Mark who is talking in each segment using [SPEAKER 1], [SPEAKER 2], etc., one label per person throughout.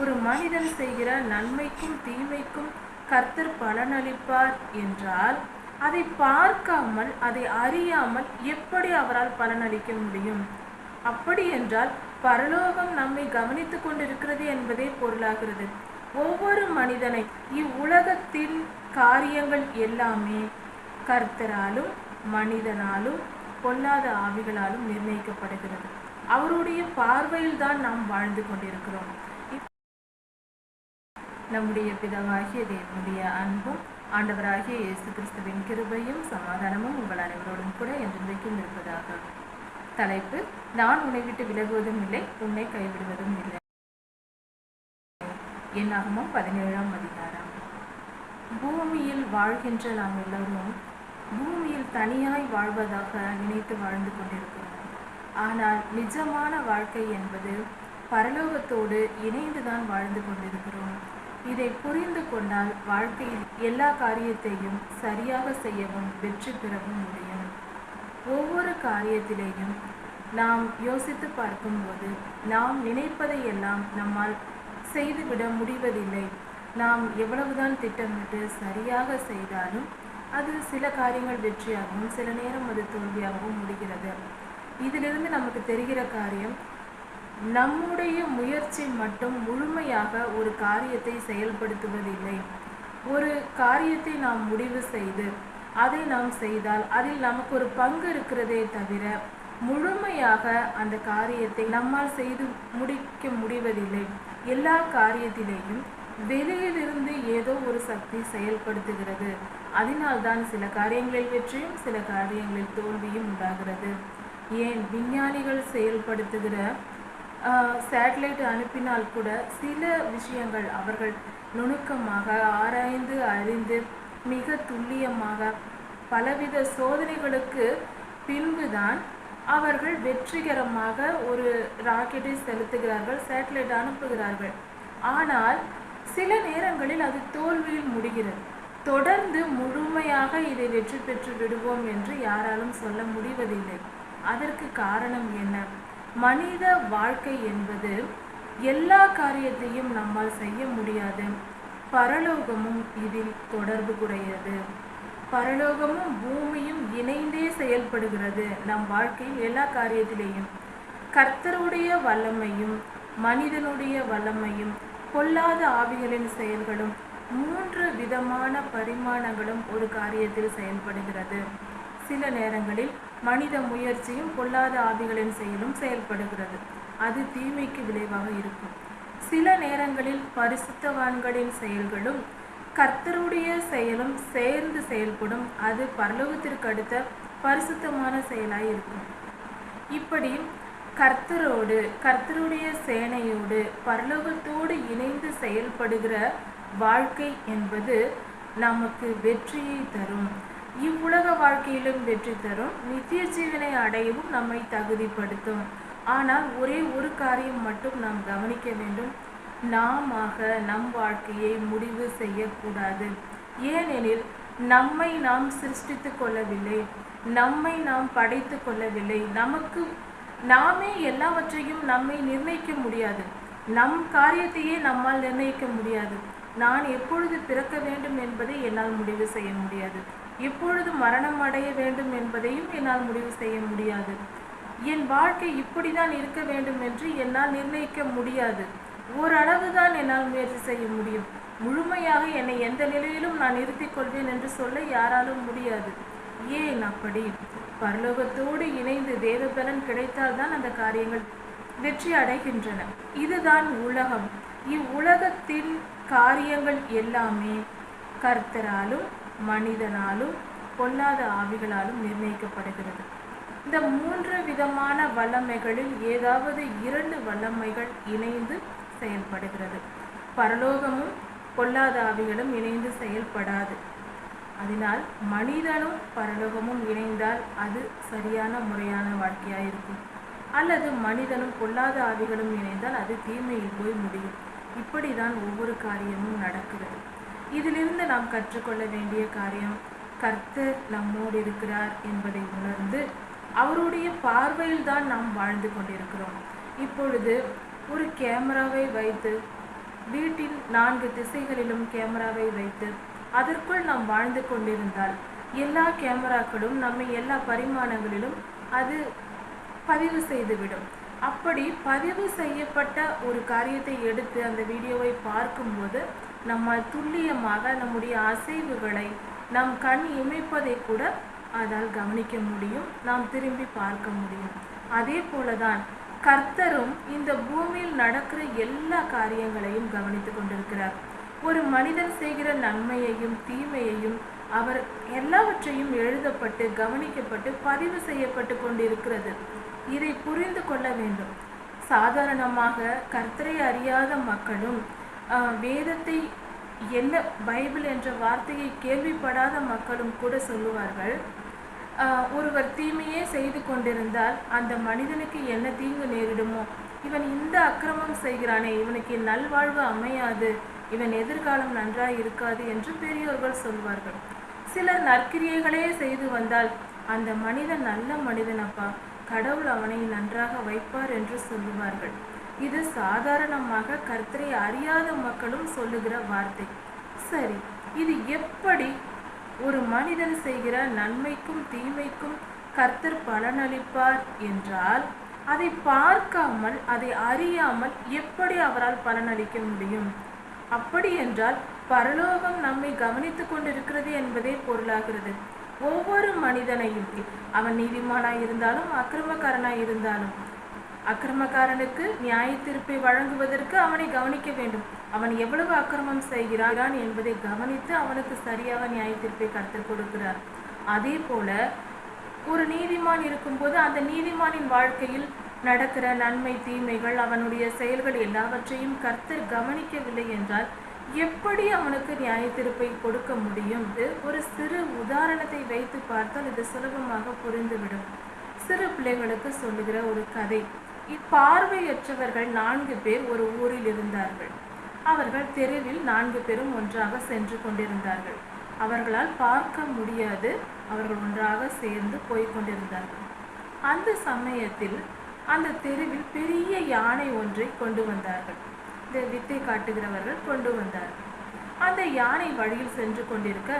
[SPEAKER 1] ஒரு மனிதன் செய்கிற நன்மைக்கும் தீமைக்கும் கர்த்தர் பலனளிப்பார் என்றால் அதை பார்க்காமல் அதை அறியாமல் எப்படி அவரால் பலனளிக்க முடியும்? அப்படி என்றால் பரலோகம் நம்மை கவனித்துக் கொண்டிருக்கிறது என்பதே பொருளாகிறது. ஒவ்வொரு மனிதனை இவ்வுலகத்தின் காரியங்கள் எல்லாமே கர்த்தராலும் மனிதனாலும் பொல்லாத ஆவிகளாலும் நிர்ணயிக்கப்படுகிறது. அவருடைய பார்வையில் தான் நாம் வாழ்ந்து கொண்டிருக்கிறோம். நம்முடைய பிதாவாகிய தேவனுடைய அன்பும் ஆண்டவராகிய இயேசு கிறிஸ்துவின் கிருபையும் சமாதானமும் உங்கள் அனைவரோடும் கூட என்றென்றைக்கும் இருப்பதாக. தலைப்பு நான் உன்னை விட்டு விலகுவதும் இல்லை உன்னை கைவிடுவதும் இல்லை. என்னாகமும் பதினேழாம் அதிகாரம். பூமியில் வாழ்கின்ற நாம் எல்லோரும் பூமியில் தனியாய் வாழ்வதாக நினைத்து வாழ்ந்து கொண்டிருக்கிறோம். ஆனால் நிஜமான வாழ்க்கை என்பது பரலோகத்தோடு இணைந்துதான் வாழ்ந்து கொண்டிருக்கிறோம். இதை புரிந்து கொண்டால் வாழ்க்கையில் எல்லா காரியத்தையும் சரியாக செய்யவும் வெற்றி பெறவும் முடியும். ஒவ்வொரு காரியத்திலேயும் நாம் யோசித்து பார்க்கும்போது நாம் நினைப்பதை எல்லாம் நம்மால் செய்துவிட முடிவதில்லை. நாம் எவ்வளவுதான் திட்டமிட்டு சரியாக செய்தாலும் அது சில காரியங்கள் வெற்றியாகவும் சில நேரம் அது தோல்வியாகவும் முடிகிறது. இதிலிருந்து நமக்கு தெரிகிற காரியம் நம்முடைய முயற்சி மட்டும் முழுமையாக ஒரு காரியத்தை செயல்படுத்துவதில்லை. ஒரு காரியத்தை நாம் முடிவு செய்து அதை நாம் செய்தால் அதில் நமக்கு ஒரு பங்கு இருக்கிறதே தவிர முழுமையாக அந்த காரியத்தை நம்மால் செய்து முடிக்க முடிவதில்லை. எல்லா காரியத்திலேயும் வெளியிலிருந்து ஏதோ ஒரு சக்தி செயல்படுத்துகிறது. அதனால்தான் சில காரியங்களில் வெற்றியும் சில காரியங்களில் தோல்வியும் உண்டாகிறது. ஏன்? விஞ்ஞானிகள் செயல்படுத்துகிற சேட்டலைட் அனுப்பினால் கூட சில விஷயங்கள் அவர்கள் நுணுக்கமாக ஆராய்ந்து அறிந்து மிக துல்லியமாக பலவித சோதனைகளுக்கு பின்புதான் அவர்கள் வெற்றிகரமாக ஒரு ராக்கெட்டை செலுத்துகிறார்கள் சேட்டலைட் அனுப்புகிறார்கள். ஆனால் சில நேரங்களில் அது தோல்வியில் முடிகிறது. தொடர்ந்து முழுமையாக இதை வெற்றி பெற்று விடுவோம் என்று யாராலும் சொல்ல முடிவதில்லை. அதற்கு காரணம் என்ன? மனித வாழ்க்கை என்பது எல்லா காரியத்தையும் நம்மால் செய்ய முடியாது. பரலோகமும் இதில் தொடர்பு குறையது. பரலோகமும் பூமியும் இணைந்தே செயல்படுகிறது நம் வாழ்க்கையில் எல்லா காரியத்திலேயும். கர்த்தருடைய வல்லமையும் மனிதனுடைய வல்லமையும் பொல்லாத ஆவிகளின் செயல்களும் மூன்று விதமான பரிமாணங்களும் ஒரு காரியத்தில் செயல்படுகிறது. சில நேரங்களில் மனித முயற்சியும் பொல்லாத ஆவிகளின் செயலும் செயல்படுகிறது. அது தீமைக்கு விளைவாக இருக்கும். சில நேரங்களில் பரிசுத்தவான்களின் செயல்களும் கர்த்தருடைய செயலும் சேர்ந்து செயல்படும். அது பரலோகத்திற்கு அடுத்த பரிசுத்தமான செயலாய் இருக்கும். இப்படி கர்த்தரோடு கர்த்தருடைய சேனையோடு பரலோகத்தோடு இணைந்து செயல்படுகிற வாழ்க்கை என்பது நமக்கு வெற்றியை தரும். இவ்வுலக வாழ்க்கையிலும் வெற்றி தரும். நித்திய ஜீவனை அடையவும் நம்மை தகுதிப்படுத்தும். ஆனால் ஒரே ஒரு காரியம் மட்டும் நாம் கவனிக்க வேண்டும். நாமாக நம் வாழ்க்கையை முடிவு செய்யக்கூடாது. ஏனெனில் நம்மை நாம் சிருஷ்டித்து கொள்ளவில்லை. நம்மை நாம் படைத்து கொள்ளவில்லை. நமக்கு நாமே எல்லாவற்றையும் நம்மை நிர்ணயிக்க முடியாது. நம் காரியத்தையே நம்மால் நிர்ணயிக்க முடியாது. நான் எப்பொழுது பிறக்க வேண்டும் என்பதை என்னால் முடிவு செய்ய முடியாது. எப்பொழுது மரணம் அடைய வேண்டும் என்பதையும் என்னால் முடிவு செய்ய முடியாது. என் வாழ்க்கை இப்படிதான் இருக்க வேண்டும் என்று என்னால் நிர்ணயிக்க முடியாது. ஓரளவு தான் என்னால் முயற்சி செய்ய முடியும். முழுமையாக என்னை எந்த நிலையிலும் நான் நிறுத்திக் கொள்வேன் என்று சொல்ல யாராலும் முடியாது. ஏன் அப்படி? பரலோகத்தோடு இணைந்து தேவபலன் கிடைத்தால்தான் அந்த காரியங்கள் வெற்றி அடைகின்றன. இதுதான் உலகம். இவ்வுலகத்தின் காரியங்கள் எல்லாமே கர்த்தராலும் மனிதனாலும் பொல்லாத ஆவிகளாலும் நிர்ணயிக்கப்படுகிறது. இந்த மூன்று விதமான வல்லமைகளில் ஏதாவது இரண்டு வல்லமைகள் இணைந்து செயல்படுகிறது. பரலோகமும் பொல்லாத ஆவிகளும் இணைந்து செயல்படாது. அதனால் மனிதனும் பரலோகமும் இணைந்தால் அது சரியான முறையான வாழ்க்கையாக இருக்கும் அல்லது மனிதனும் பொல்லாத ஆவிகளும் இணைந்தால் அது தீமையில் போய் முடியும். இப்படி தான் ஒவ்வொரு காரியமும் நடக்கிறது. இதிலிருந்து நாம் கற்றுக்கொள்ள வேண்டிய காரியம் கர்த்தர் நம்மோடு இருக்கிறார் என்பதை உணர்ந்து அவருடைய பார்வையில் தான் நாம் வாழ்ந்து கொண்டிருக்கிறோம். இப்பொழுது ஒரு கேமராவை வைத்து வீட்டின் நான்கு திசைகளிலும் கேமராவை வைத்து அதற்குள் நாம் வாழ்ந்து கொண்டிருந்தால் எல்லா கேமராக்களும் நம்மை எல்லா பரிமாணங்களிலும் அது பதிவு செய்துவிடும். அப்படி பதிவு செய்யப்பட்ட ஒரு காரியத்தை எடுத்து அந்த வீடியோவை பார்க்கும்போது நம்மால் துல்லியமாக நம்முடைய அசைவுகளை நம் கண் இமைப்பதை கூட அதால் கவனிக்க முடியும் நாம் திரும்பி பார்க்க முடியும். அதே போலதான் கர்த்தரும் இந்த பூமியில் நடக்கிற எல்லா காரியங்களையும் கவனித்து கொண்டிருக்கிறார். ஒரு மனிதன் செய்கிற நன்மையையும் தீமையையும் அவர் எல்லாவற்றையும் எழுதப்பட்டு கவனிக்கப்பட்டு பதிவு செய்யப்பட்டு கொண்டிருக்கிறது. இதை புரிந்து கொள்ள வேண்டும். சாதாரணமாக கர்த்தரை அறியாத மக்களும் வேதத்தை என்ன பைபிள் என்ற வார்த்தையை கேள்விப்படாத மக்களும் கூட சொல்லுவார்கள். ஒருவர் தீமையே செய்து கொண்டிருந்தால் அந்த மனிதனுக்கு என்ன தீங்கு நேரிடுமோ? இவன் இந்த அக்கிரமம் செய்கிறானே இவனுக்கு நல்வாழ்வு அமையாது இவன் எதிர்காலம் நன்றாய் இருக்காது என்று பெரியோர்கள் சொல்வார்கள். சிலர் நற்கிரியைகளே செய்து வந்தால் அந்த மனிதன் நல்ல மனிதனப்பா கடவுள் அவனை நன்றாக வைப்பார் என்று சொல்லுவார்கள். இது சாதாரணமாக கர்த்தரை அறியாத மக்களும் சொல்லுகிற வார்த்தை. சரி இது எப்படி ஒரு மனிதன் செய்கிற நன்மைக்கும் தீமைக்கும் கர்த்தர் பலனளிப்பார் என்றால் அதை பார்க்காமல் அதை அறியாமல் எப்படி அவரால் பலனளிக்க முடியும்? அப்படி என்றால் பரலோகம் நம்மை கவனித்துக் கொண்டிருக்கிறது என்பதே பொருளாகிறது. ஒவ்வொரு மனிதனையும் அவன் நீதிமானாய் இருந்தாலும் அக்கிரமக்காரனாய் இருந்தாலும் அக்கிரமக்காரனுக்கு நியாய தீர்ப்பை வழங்குவதற்கு அவனை கவனிக்க வேண்டும். அவன் எவ்வளவு அக்கிரமம் செய்கிறான் என்பதை கவனித்து அவனுக்கு சரியாக நியாய தீர்ப்பை கருத்து கொடுக்கிறார். அதே போல ஒரு நீதிமான் இருக்கும்போது அந்த நீதிமானின் வாழ்க்கையில் நடக்கிற நன்மை தீமைகள் அவனுடைய செயல்கள் எல்லாவற்றையும் கர்த்தர் கவனிக்கவில்லை என்றால் எப்படி அவனுக்கு நியாய தீர்ப்பை கொடுக்க முடியும்? இது ஒரு சிறு உதாரணத்தை வைத்து பார்த்தால் இது சுலபமாக புரிந்துவிடும். சிறு பிள்ளைகளுக்கு சொல்லுகிற ஒரு கதை. இப்பார்வையற்றவர்கள் நான்கு பேர் ஒரு ஊரில் இருந்தார்கள். அவர்கள் தெருவில் நான்கு பேரும் ஒன்றாக சென்று கொண்டிருந்தார்கள். அவர்களால் பார்க்க முடியாது. அவர்கள் ஒன்றாக சேர்ந்து போய்க் கொண்டிருந்தார்கள். அந்த சமயத்தில் அந்த தெருவில் பெரிய யானை ஒன்றை கொண்டு வந்தார்கள். இந்த வித்தை காட்டுகிறவர்கள் கொண்டு வந்தார்கள். அந்த யானை வழியில் சென்று கொண்டிருக்க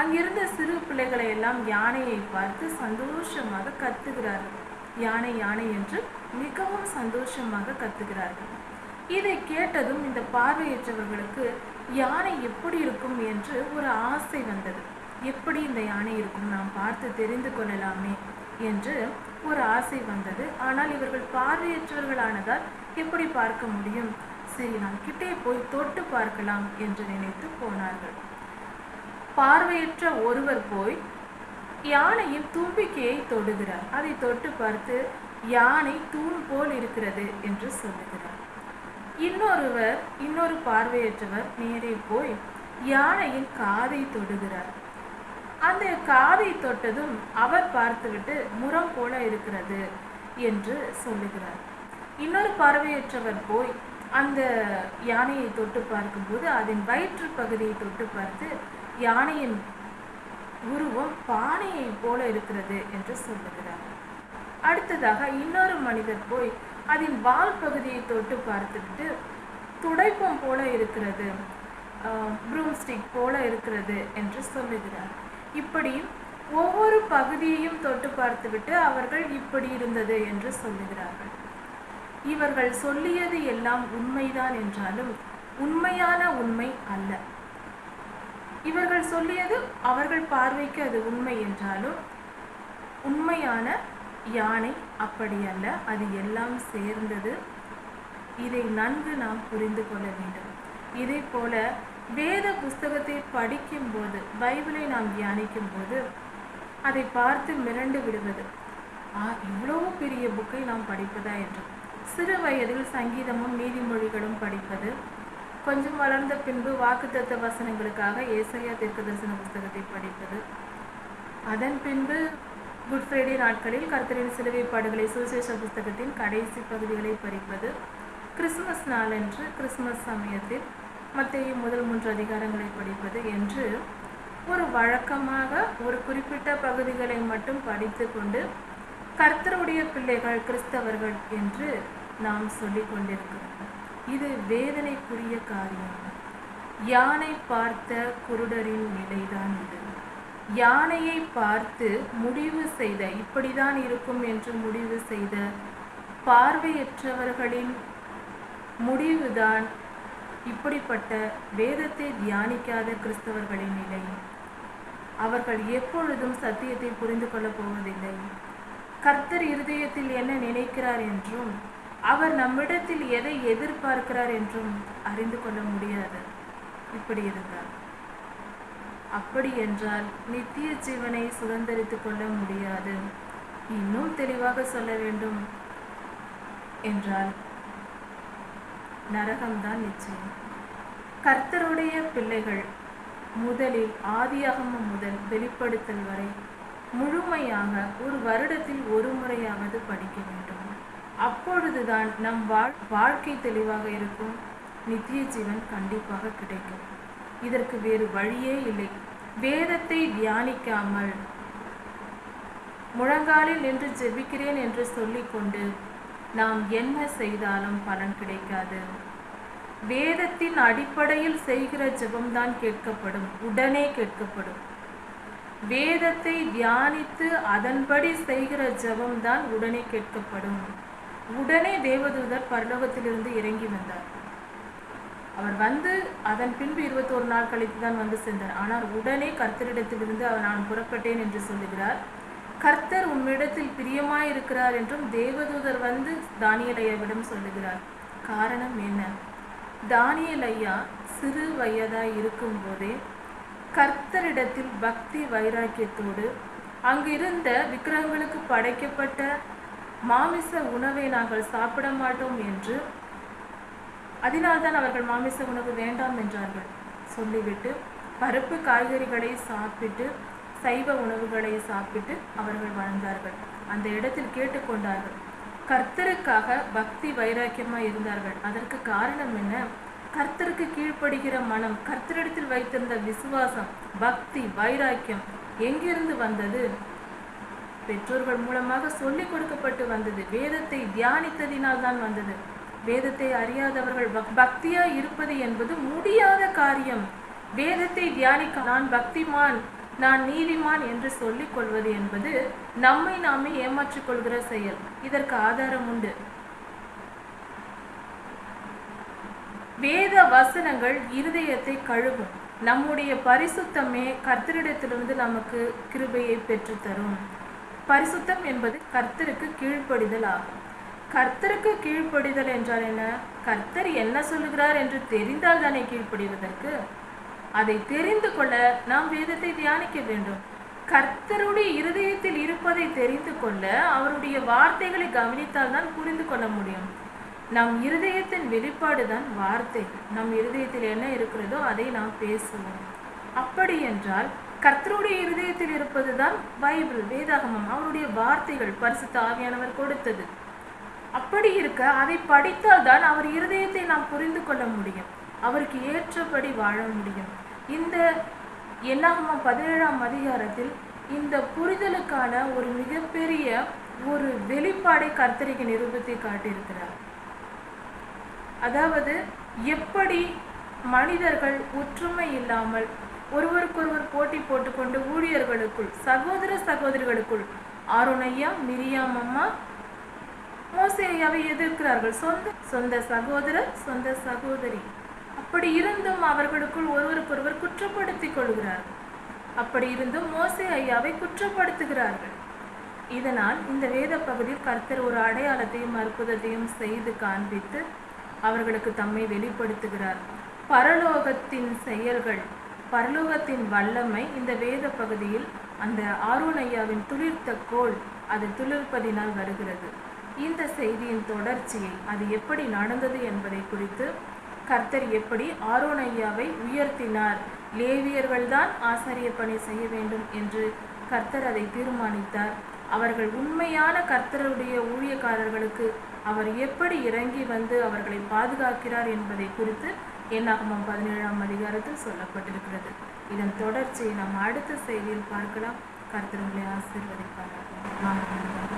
[SPEAKER 1] அங்கிருந்த சிறு பிள்ளைகளை எல்லாம் யானையை பார்த்து சந்தோஷமாக கத்துகிறார்கள். யானை யானை என்று மிகவும் சந்தோஷமாக கத்துகிறார்கள். இதை கேட்டதும் இந்த பார்வையற்றவர்களுக்கு யானை எப்படி இருக்கும்? என்று ஒரு ஆசை வந்தது. எப்படி இந்த யானை இருக்கும்? நாம் பார்த்து தெரிந்து கொள்ளலாமே என்று ஒரு ஆசை வந்தது. ஆனால் இவர்கள் பார்வையற்றவர்களானதால் எப்படி பார்க்க முடியும்? சரி நாம் கிட்டே போய் தொட்டு பார்க்கலாம் என்று நினைத்து போனார்கள். பார்வையற்ற ஒருவர் போய் யானையின் தும்பிக்கையை தொடுகிறார். அதை தொட்டு பார்த்து யானை தூண் போல் இருக்கிறது என்று சொல்லுகிறார். இன்னொருவர் இன்னொரு பார்வையற்றவர் நேரே போய் யானையின் காதை தொடுகிறார். அந்த காதை தொட்டதும் அவர் பார்த்துவிட்டு முரம் போல இருக்கிறது என்று சொல்லுகிறார். இன்னொரு பார்வையற்றவர் போய் அந்த யானையை தொட்டு பார்க்கும்போது அதன் வயிற்று பகுதியை தொட்டு பார்த்து யானையின் உருவம் பானையை போல இருக்கிறது என்று சொல்லுகிறார். அடுத்ததாக இன்னொரு மனிதர் போய் அதன் வால் பகுதியை தொட்டு பார்த்துவிட்டு துடைப்பம் போல இருக்கிறது ப்ரூம்ஸ்டிக் போல இருக்கிறது என்று சொல்லுகிறார். இப்படி ஒவ்வொரு பகுதியையும் தொட்டு பார்த்துவிட்டு அவர்கள் இப்படி இருந்தது என்று சொல்லுகிறார்கள். இவர்கள் சொல்லியது எல்லாம் உண்மைதான் என்றாலும் உண்மையான உண்மை அல்ல. இவர்கள் சொல்லியது அவர்கள் பார்வைக்கு அது உண்மை என்றாலும் உண்மையான யானை அப்படி அல்ல அது எல்லாம் சேர்ந்தது. இதை நன்கு நாம் புரிந்து கொள்ள வேண்டும். இதே போல வேத புஸ்தகத்தை படிக்கும்போது பைபிளை நாம் தியானிக்கும் போது அதை பார்த்து மிரண்டு விடுவது. ஆ இவ்வளவு பெரிய புக்கை நாம் படிப்பதா? என்று. சிறு வயதில் சங்கீதமும் நீதிமொழிகளும் படிப்பது. கொஞ்சம் வளர்ந்த பின்பு வாக்குத்தத்த வசனங்களுக்காக ஏசையா தீர்க்கதரிசன புஸ்தகத்தை படிப்பது. அதன் பின்பு குட் ஃப்ரைடே நாட்களில் கர்த்தரின் சிலுவை பாடுகளை சுவிசேஷ புஸ்தகத்தின் கடைசி பகுதிகளை பறிப்பது. கிறிஸ்துமஸ் நாளன்று கிறிஸ்துமஸ் சமயத்தில் மத்திய முதல் மூன்று அதிகாரங்களை படிப்பது என்று ஒரு வழக்கமாக ஒரு குறிப்பிட்ட பகுதிகளை மட்டும் படித்து கொண்டு கர்த்தருடைய பிள்ளைகள் கிறிஸ்தவர்கள் என்று நாம் சொல்லிக் கொண்டிருக்கிறோம். இது வேதனைக்குரிய காரியம். யானை பார்த்த குருடரின் நிலைதான் இது. யானையை பார்த்து முடிவு செய்த இப்படிதான் இருக்கும் என்று முடிவு செய்த பார்வையற்றவர்களின் முடிவுதான் இப்படிப்பட்ட வேதத்தை தியானிக்காத கிறிஸ்தவர்களின் நிலை. அவர்கள் எப்பொழுதும் சத்தியத்தை புரிந்து கொள்ளப் போவதில்லை. கர்த்தர் இருதயத்தில் என்ன நினைக்கிறார் என்றும் அவர் நம்மிடத்தில் எதை எதிர்பார்க்கிறார் என்றும் அறிந்து கொள்ள முடியாது. இப்படி இருந்தார். அப்படி என்றால் நித்திய ஜீவனை சுதந்திரித்துக் கொள்ள முடியாது. இன்னும் தெளிவாக சொல்ல வேண்டும் என்றால் நரகம்தான் நிச்சயம். கர்த்தருடைய பிள்ளைகள் முதலில் ஆதியாகமம் முதல் வெளிப்படுத்தல் வரை முழுமையாக ஒரு வருடத்தில் ஒரு முறையாவது படிக்க வேண்டும். அப்பொழுதுதான் நம் வாழ் வாழ்க்கை தெளிவாக இருக்கும். நித்திய ஜீவன் கண்டிப்பாக கிடைக்கும். இதற்கு வேறு வழியே இல்லை. வேதத்தை தியானிக்காமல் முழங்காலில் நின்று ஜெபிக்கிறேன் என்று சொல்லிக்கொண்டு நாம் என்ன செய்தாலும் பலன் கிடைக்காது. வேதத்தின் அடிப்படையில் செய்கிற ஜெபம்தான் கேட்கப்படும் உடனே கேட்கப்படும். வேதத்தை தியானித்து அதன்படி செய்கிற ஜெபம்தான் உடனே கேட்கப்படும். உடனே தேவதூதர் பரலோகத்திலிருந்து இறங்கி வந்தார். அவர் வந்து அதன் பின்பு இருபத்தோரு நாள் கழித்து தான் வந்து சென்றார். ஆனால் உடனே கர்த்தரிடத்திலிருந்து அவர் நான் புறப்பட்டேன் என்று சொல்லுகிறார். கர்த்தர் உம்மிடத்தில் பிரியமாய் இருக்கிறார் என்றும் தேவதூதர் வந்து தானியல் ஐயாவிடம் சொல்லுகிறார். காரணம் என்ன? தானியல் ஐயா சிறு வயதாய் இருக்கும்போதே கர்த்தரிடத்தில் பக்தி வைராக்கியத்தோடு அங்கிருந்த விக்கிரகங்களுக்கு படைக்கப்பட்ட மாமிச உணவை நாங்கள் சாப்பிட மாட்டோம் என்று அதனால்தான் அவர்கள் மாமிச உணவு வேண்டாம் என்றார்கள். சொல்லிவிட்டு பருப்பு காய்கறிகளை சாப்பிட்டு சைவ உணவுகளை சாப்பிட்டு அவர்கள் வாழ்ந்தார்கள். அந்த இடத்தில் கேட்டுக்கொண்டார்கள் கர்த்தருக்காக பக்தி வைராக்கியமாக இருந்தார்கள். அதற்கு காரணம் என்ன? கர்த்தருக்கு கீழ்ப்படுகிற மனம் கர்த்தரிடத்தில் வைத்திருந்த விசுவாசம் பக்தி வைராக்கியம் எங்கிருந்து வந்தது? பெற்றோர்கள் மூலமாக சொல்லிக் கொடுக்கப்பட்டு வந்தது. வேதத்தை தியானித்ததினால் தான் வந்தது. வேதத்தை அறியாதவர்கள் பக்தியா இருப்பது என்பது முடியாத காரியம். வேதத்தை தியானிக்க நான் பக்திமான் நான் நீதிமான் என்று சொல்லிக் கொள்வது என்பது நம்மை நாமே ஏமாற்றிக் கொள்கிற செயல். இதற்கு ஆதாரம் உண்டு. வேத வசனங்கள் இருதயத்தை கழுவும். நம்முடைய பரிசுத்தமே கர்த்தரிடத்திலிருந்து நமக்கு கிருபையை பெற்றுத்தரும். பரிசுத்தம் என்பது கர்த்தருக்கு கீழ்ப்படிதல் ஆகும். கர்த்தருக்கு கீழ்ப்படிதல் என்றால் என்ன? கர்த்தர் என்ன சொல்லுகிறார் என்று தெரிந்தால் தானே கீழ்ப்படிவதற்கு? அதை தெரிந்து கொள்ள நாம் வேதத்தை தியானிக்க வேண்டும். கர்த்தருடைய இருதயத்தில் இருப்பதை தெரிந்து கொள்ள அவருடைய வார்த்தைகளை கவனித்தால் தான் புரிந்து கொள்ள முடியும். நம் இருதயத்தின் வெளிப்பாடு தான் வார்த்தை. நம் இருதயத்தில் என்ன இருக்கிறதோ அதை நாம் பேசுவோம். அப்படி என்றால் கர்த்தருடைய இருதயத்தில் இருப்பதுதான் பைபிள் வேதாகமம். அவருடைய வார்த்தைகள் பரிசு தாவியானவர் கொடுத்தது. அப்படி இருக்க அதை படித்தால் தான் அவர் இருதயத்தை நாம் புரிந்து கொள்ள முடியும். அவருக்கு ஏற்றபடி வாழ முடியும். இந்த என்னாகமம் பதினேழாம் அதிகாரத்தில் இந்த புரிதலுக்கான ஒரு மிகப்பெரிய ஒரு வெளிப்பாடை கர்த்தரிக்கு நிரூபித்து காட்டியிருக்கிறார். அதாவது எப்படி மனிதர்கள் ஒற்றுமை இல்லாமல் ஒருவருக்கொருவர் போட்டி போட்டுக்கொண்டு ஊழியர்களுக்குள் சகோதர சகோதரிகளுக்குள் ஆரோனையா மிரியாமம்மா மோசேயாவை ஐயாவை எதிர்க்கிறார்கள். சொந்த சொந்த சகோதரர் சொந்த சகோதரி. அப்படி இருந்தும் அவர்களுக்குள் ஒருவருக்கொருவர் குற்றப்படுத்திக் கொள்கிறார்கள் அப்படி இருந்தும் மோசே ஐயாவை குற்றப்படுத்துகிறார்கள். இதனால் இந்த வேத பகுதியில் கர்த்தர் ஒரு அடையாளத்தையும் அற்புதத்தையும் செய்து காண்பித்து அவர்களுக்கு தம்மை வெளிப்படுத்துகிறார். பரலோகத்தின் செயல்கள் பரலோகத்தின் வல்லமை இந்த வேத பகுதியில் அந்த ஆரோன் ஐயாவின் துளிர்த்த கோள் அது துளிர்ப்பதினால் வருகிறது. இந்த செய்தியின் தொடர்ச்சியை அது எப்படி நடந்தது என்பதை குறித்து கர்த்தர் எப்படி ஆரோனையாவை உயர்த்தினார்? லேவியர்கள்தான் ஆசாரிய பணி செய்ய வேண்டும் என்று கர்த்தர் அதை தீர்மானித்தார். அவர்கள் உண்மையான கர்த்தருடைய ஊழியக்காரர்களுக்கு அவர் எப்படி இறங்கி வந்து அவர்களை பாதுகாக்கிறார் என்பதை குறித்து என்னாகமம் பதினேழாம் அதிகாரத்தில் சொல்லப்பட்டிருக்கிறது. இதன் தொடர்ச்சியை நாம் அடுத்த செய்தியில் பார்க்கலாம். கர்த்தர் உங்களை ஆசீர்வதிப்பார்கள்